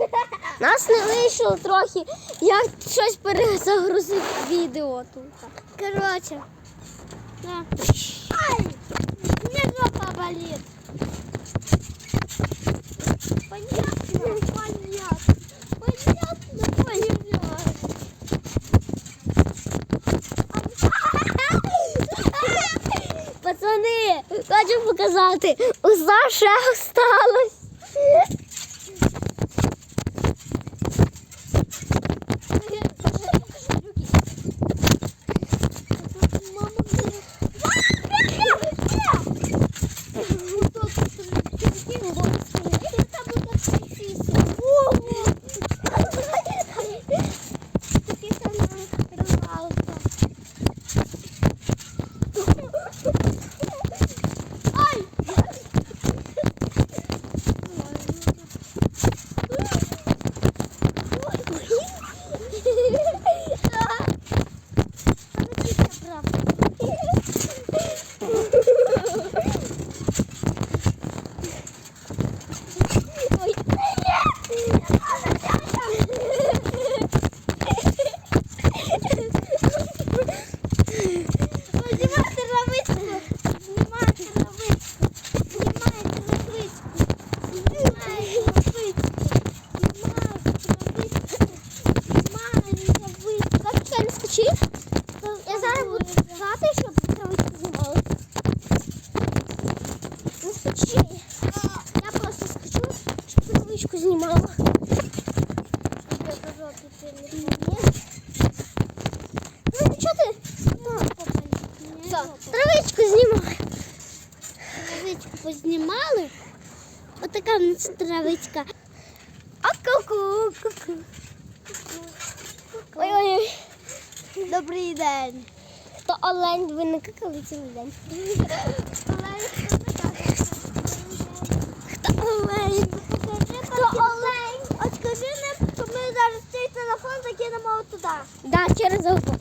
Нас не вийшло трохи. Я щось перезагрузив відео тут. Коротше. Да. Ай! Мне жопа болит. Понятно, понятно. Понятно, понятно. Пацани, хочу показати. Уса ще осталось. Знімайте травичку. Знімайте травичку. Знімайте травичку. Знімайте травичку. Знімайте травичку. Знімайте Так, не скочи. Я зараз буду сказати, щоб травичку знімали. Не скочи. Я просто скочу, щоб травичку знімала. Ну, нічого ти? Все, травичку знімай. Травичку познімали. Отака в нас травичка. Добрий день. То олень ви не какали цілий день. Хто олень? Хто олень? От скажи нам, що ми зараз цей телефон закинемо туди. Да, через окно.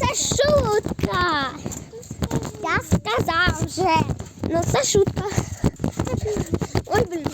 Це шутка. Я сказав вже. Ну це шутка. Ой, блін.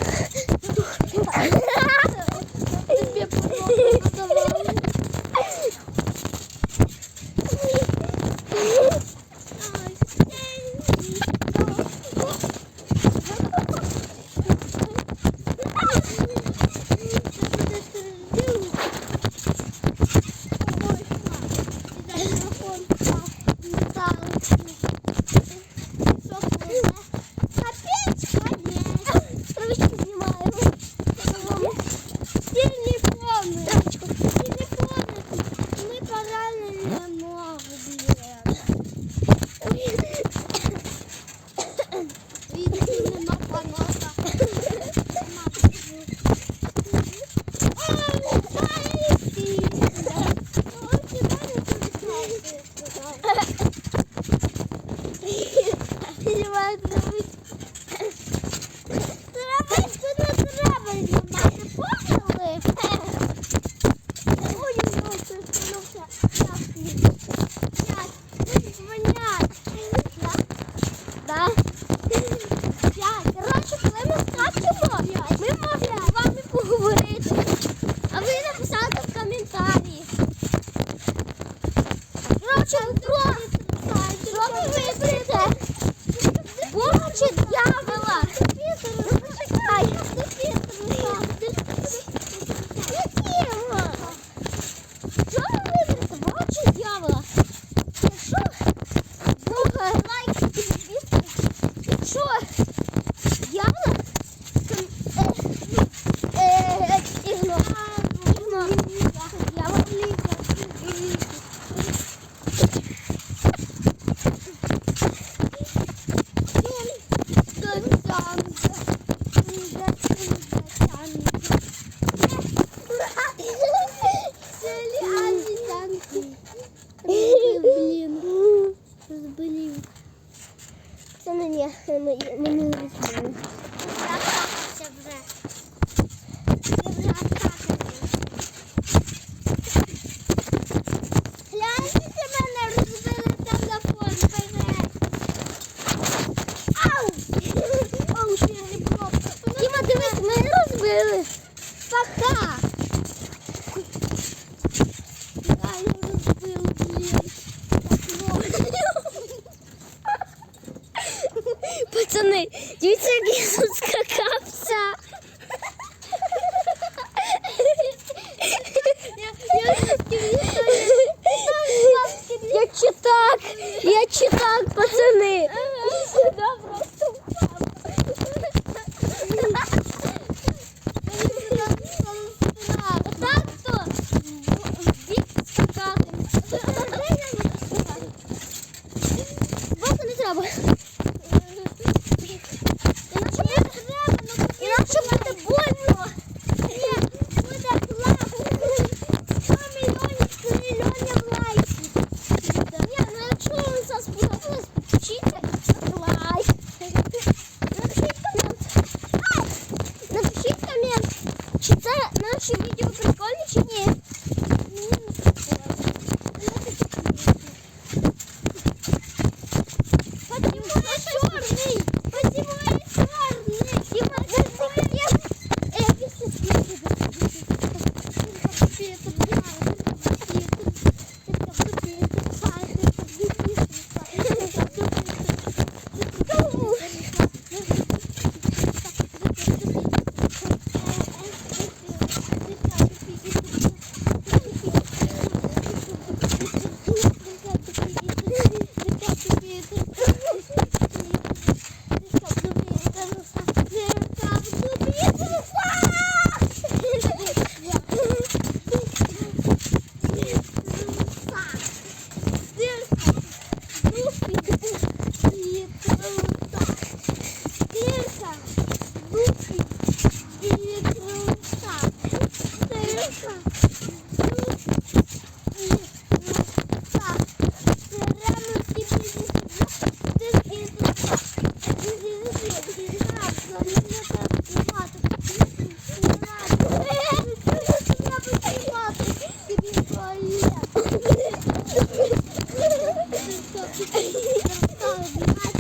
Це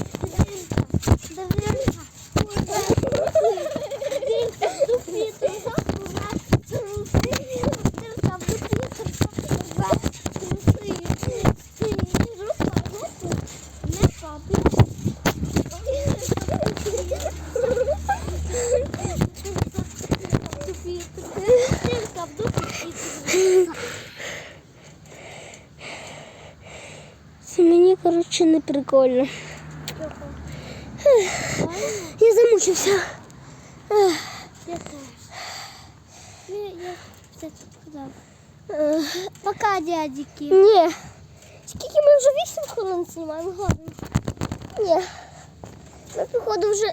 прикольно. Я замучився. Пока, дядики. Ні. Скільки ми вже 8 хвилин знімаємо, ладно. Ні. Ми, походу, вже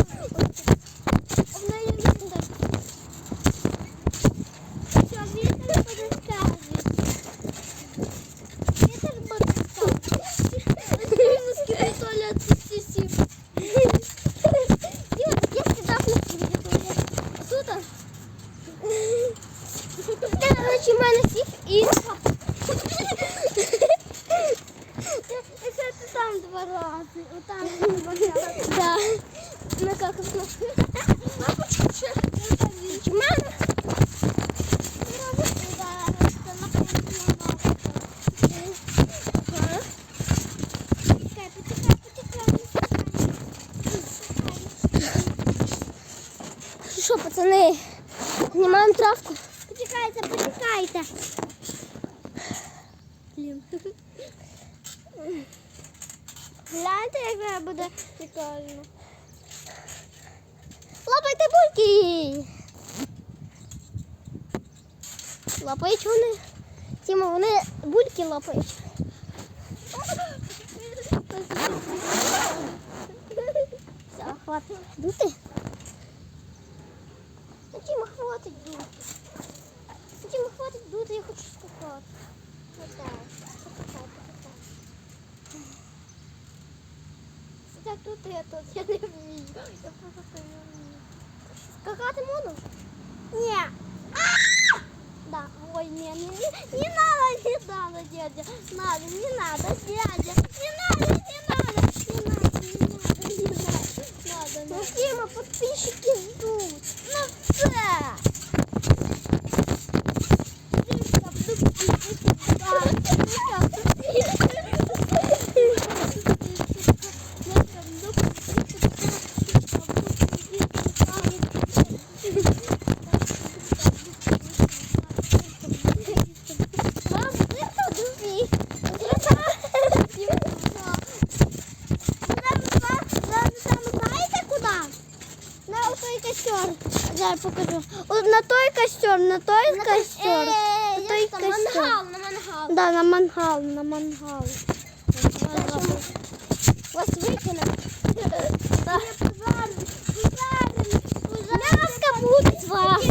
Лапають вони. Тіма, вони бульки лапають. Все, хватить дути. Ну, Тіма, хватить дути. Ну, Тіма, хватить дути, я хочу. Покатай, покатай, покатай. Так тут я тут, я не вмію. Я можна? Ні. Не надо, не надо, дядя. Надо, не надо, дядя. Не надо, не надо, не надо, не надо, не надо. Надо, надо. Тіма, підписчики ждуть. Ну все. Мам, ти подумай. знаєте куди? На той костер. Зараз покажу. От на той костер, на той костер. На той костер. Мангал, на мангал. Да, на мангал, на мангал. Вас викине. М'яска буде з вас. І там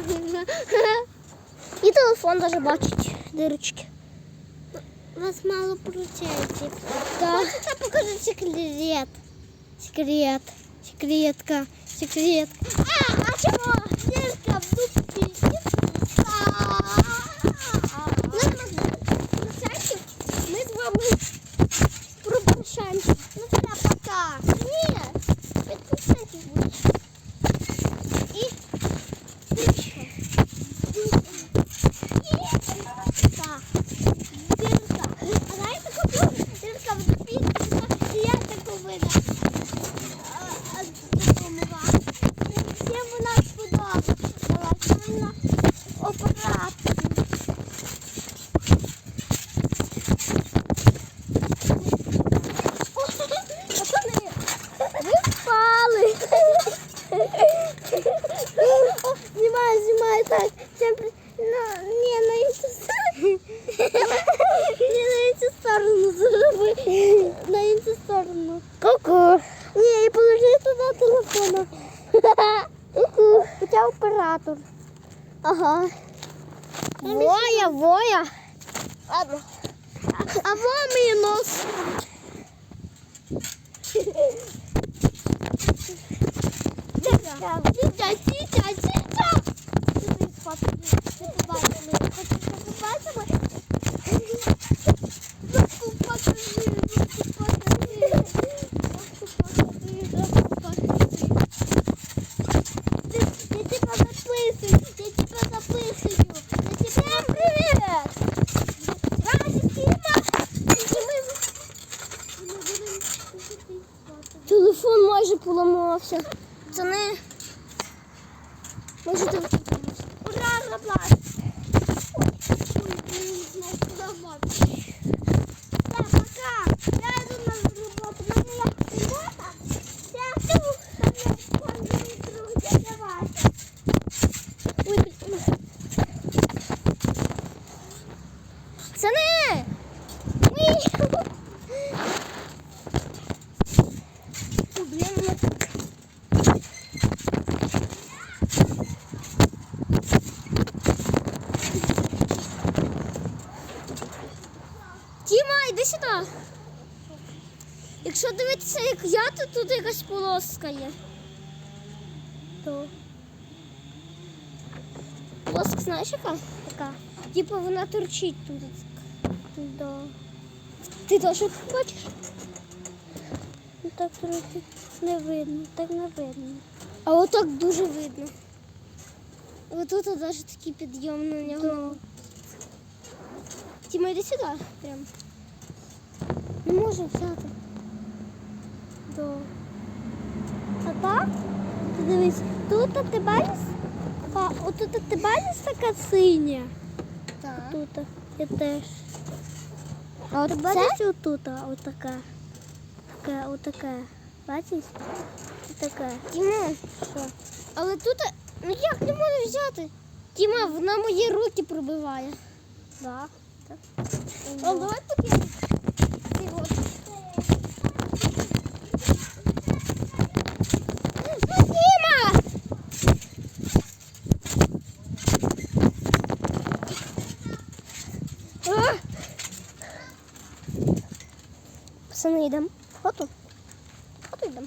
І телефон даже бачить дирочки. Вас мало получається. Да. Хочете покажу секрет? Секрет. Секретка. Секретка. А, а чего? 鸡叫，鸡叫，鸡叫！鸡巴鸡巴鸡巴鸡巴鸡巴鸡巴鸡巴！Може телефон поламався. Ура, Роблас! Ой, блин, знов поламався. Так, пока. Я йду на роботу. У мене є робота. Все, там є фондовий друг, дядя Вася. Ой, блін. Це не. Ні. Проблема. Йди сюди. Якщо дивитися, як я, то тут якась полоска є. То. Полоска, знаєш яка? Така. Типу вона торчить тут. Да. Ти теж бачиш? так трохи не видно, так не видно. А отак дуже видно. Отут навіть такий підйом на нього. Тіма, йди сюди. Прям. Не можу взяти. Да. А так? Ти дивись, тут ти бачиш? А, отут ти бачиш така синя? Так. Тут я теж. А Ти от бачиш отут, отака? Така, отака. Бачиш? Отака. Тіма, Що? але тут ну як не можу взяти? Тіма, вона мої руки пробиває. Да. А давай поки. Ти от. Ну, Тіма! А! Пацани, йдемо в хату. В хату йдемо.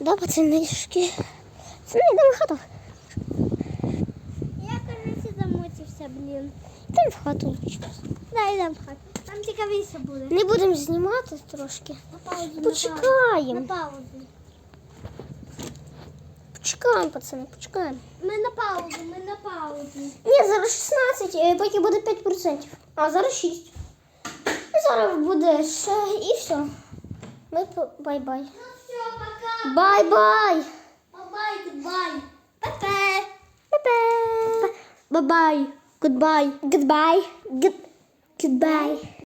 Да, пацанишки. Пацани, йдемо в хату. Я, коротше, замучився, блін. Йдемо в хату. Да, йдемо в хату. Там цікавіше буде. Не будемо знімати трошки. На паузу, Почекаємо. на паузу. Почекаємо, пацани, почекаємо. Ми на паузу, ми на паузу. Ні, зараз 16, е, потім буде 5%. А зараз 6. Зараз буде ще і все. Ми по- бай-бай. Ну все, пока. Бай-бай. Бай, гудбай. Бай-бай. Бай-бай. Бай-бай. Goodbye. Goodbye. Good- Goodbye.